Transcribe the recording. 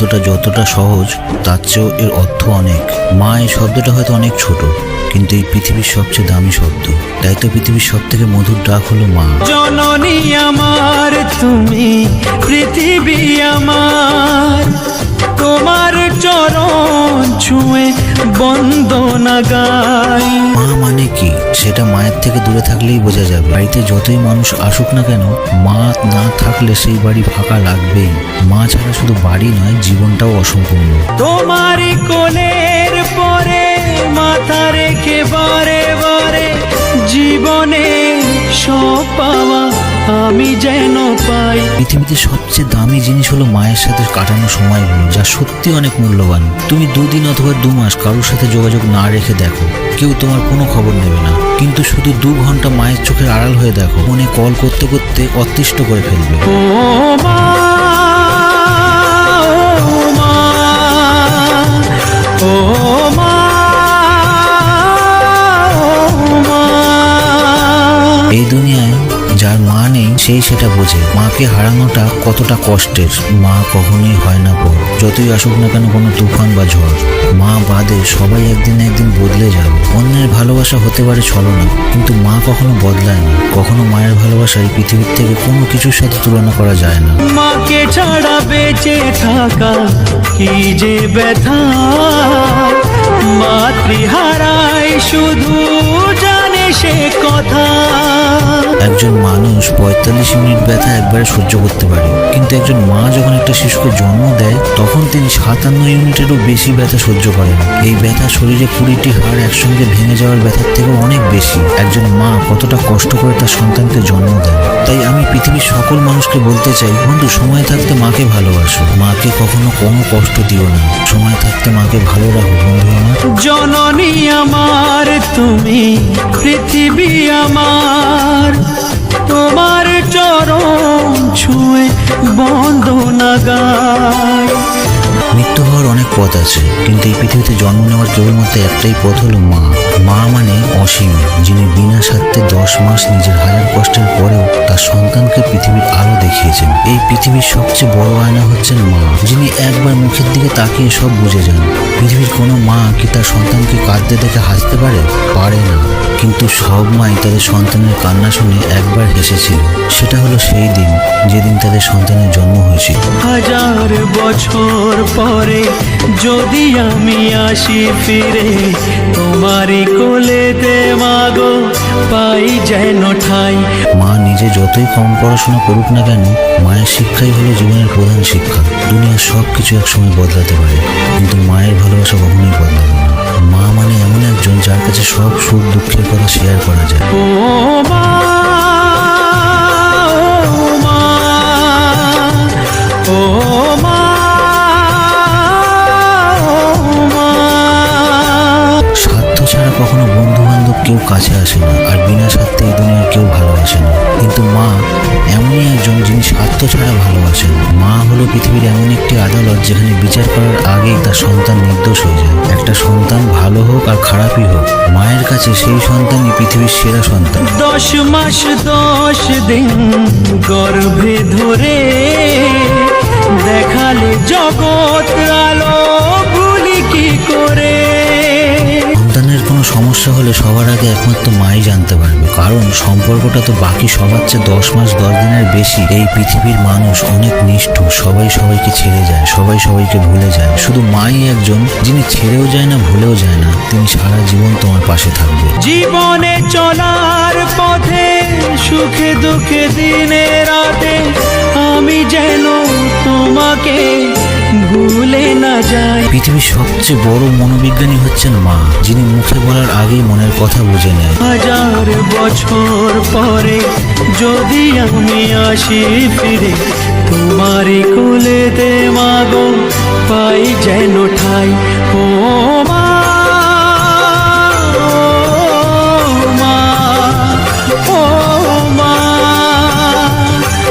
শব্দটা যতটা সহজ তার চেয়েও এর অর্থ অনেক। মা এই শব্দটা হয়তো অনেক ছোট কিন্তু এই পৃথিবীর সবচেয়ে দামি শব্দ। তাই তো পৃথিবীর সব থেকে মধুর ডাক হলো মা। জননী বন্দনা গাই মা মানে কি? সেটা মায়ের থেকে দূরে থাকলেই বোঝা যাবে। বাড়িতে যতই মানুষ আসুক না কেন মা না থাকলে সেই বাড়ি ফাঁকা লাগবেই। মা ছাড়া শুধু বাড়ি নয় জীবনটাও অসম্পূর্ণ। তোমারই কোলের পরে মাথা রেখে বারে বারে জীবনে সব পাওয়া আমি যেন পাই। পৃথিবীতে সবচেয়ে দামি জিনিস হলো মায়ের সাথে কাটানো সময়গুলো যা সত্যি অনেক মূল্যবান। তুমি দুদিন অথবা দু মাস কারোর সাথে যোগাযোগ না রেখে দেখো কেউ তোমার কোনো খবর নেবে না। কিন্তু শুধু দু ঘণ্টা মায়ের চোখের আড়াল হয়ে দেখো মনে কল করতে করতে অতিষ্ঠ করে ফেলবে। সেই সেটা বোঝে। মাকে হারানোটা কতটা কষ্টের, মা কখনোই হয় না পর। যতই আসুক না কেন কোনো তুফান বা ঝড়। মা বাদে সবাই একদিন একদিন বদলে যাবে। অন্যের ভালোবাসা হতে পারে ছলনা, কিন্তু মা কখনো বদলায় না। কখনো মায়ের ভালোবাসা এই পৃথিবীর থেকে কোনো কিছুর সাথে তুলনা করা যায় না। মাকে ছাড়া বেঁচে থাকা কি যে ব্যথা? মাতৃহারায় শুধু সে কথা। একজন মানুষ পঁয়তাল্লিশ মিনিট ব্যথা একবারে সহ্য করতে পারে। কিন্তু একজন মা যখন একটা শিশুকে জন্ম দেয় তখন তিনি সাতান্ন ইউনিটেরও বেশি ব্যথা সহ্য করেন। এই ব্যথা শরীরে কুড়িটি হাড় একসঙ্গে ভেঙে যাওয়ার ব্যথার থেকেও অনেক বেশি। একজন মা কতটা কষ্ট করে তার সন্তানকে জন্ম দেয় তাই আমি পৃথিবীর সকল মানুষকে বলতে চাই বন্ধু সময় থাকতে মাকে ভালোবাসো। মাকে কখনো কোনো কষ্ট দিও না। সময় থাকতে মাকে ভালো রাখো বন্ধু আমার। জননী আমার তুমি পৃথিবী আমার। তোমার চরম ছুঁয়ে বন্ধ গাই মৃত্যু হওয়ার অনেক পথ আছে, কিন্তু এই পৃথিবীতে জন্ম নেওয়ার কেবলমাত্র একটাই পথ হলো মা। মা মানে অসীম। বিনা স্বার্থে দশ মাস নিজের হাজার কষ্টের পরেও তার সন্তানকে পৃথিবীর আলো দেখিয়েছেন। এই পৃথিবীর সবচেয়ে বড় আয়না হচ্ছেন মা, যিনি একবার মুখের দিকে তাকিয়ে সব বুঝে যান। পৃথিবীর কোনো মা কি তার সন্তানকে কাঁদতে দেখে হাসতে পারে? পারে না। কিন্তু সব মাই তাদের সন্তানের কান্না শুনে একবার হেসেছিল। সেটা হলো সেই দিন যেদিন তাদের সন্তানের জন্ম হয়েছিল। হাজার বছর পরে যদি আমি আসি ফিরে, তোমারই পাই যেন ঠাই। মা নিজে যতই কম পড়াশোনা করুক না কেন মায়ের শিক্ষাই হলো জীবনের প্রধান শিক্ষা। দুনিয়ার সব কিছু একসময় বদলাতে পারে কিন্তু মায়ের ভালোবাসা কখনোই বদলাবে না। মা মানে এমন একজন যার কাছে সব সুখ দুঃখের কথা শেয়ার করা যায়। কেউ কাছে আসে না, আর বিনা স্বার্থে এই দুনিয়ার কেউ ভালোবাসে না। কিন্তু মা এমনই একজন যিনি স্বার্থ ছাড়া ভালোবাসেন। মা হলো পৃথিবীর এমন একটি আদালত যেখানে বিচার করার আগেই তার সন্তান নির্দোষ হয়ে যায়। একটা সন্তান ভালো হোক আর খারাপই হোক, মায়ের কাছে সেই সন্তানই পৃথিবীর সেরা সন্তান। দশ মাস, দশ দিন গর্ভে ধরে দেখালে জগৎ হলে সবার আগে একমাত্র মাই জানতে পারবে। কারণ সম্পর্কটা তো বাকি সবার চেয়ে দশ মাস, দশ দিনের বেশি। এই পৃথিবীর মানুষ অনেক নিষ্ঠুর, সবাই সবাইকে ছেড়ে যায়, সবাই সবাইকে ভুলে যায়। শুধু মাই একজন, যিনি ছেড়েও যায় না, ভুলেও যায় না, তিনি সারা জীবন তোমার পাশে থাকবে। জীবনে চলার পথে, সুখে দুঃখে দিনে রাতে, আমি যেন তোমাকে যাই পৃথিবীর সবচেয়ে বড় মনোবিজ্ঞানী হচ্ছেন মা, যিনি মুখে বলার আগেই মনের কথা বুঝে নেয় হাজার বছর পরে যদি আমি আসি ফিরে, তোমারই কোলেতে মাগো, পাই যেন ঠাই।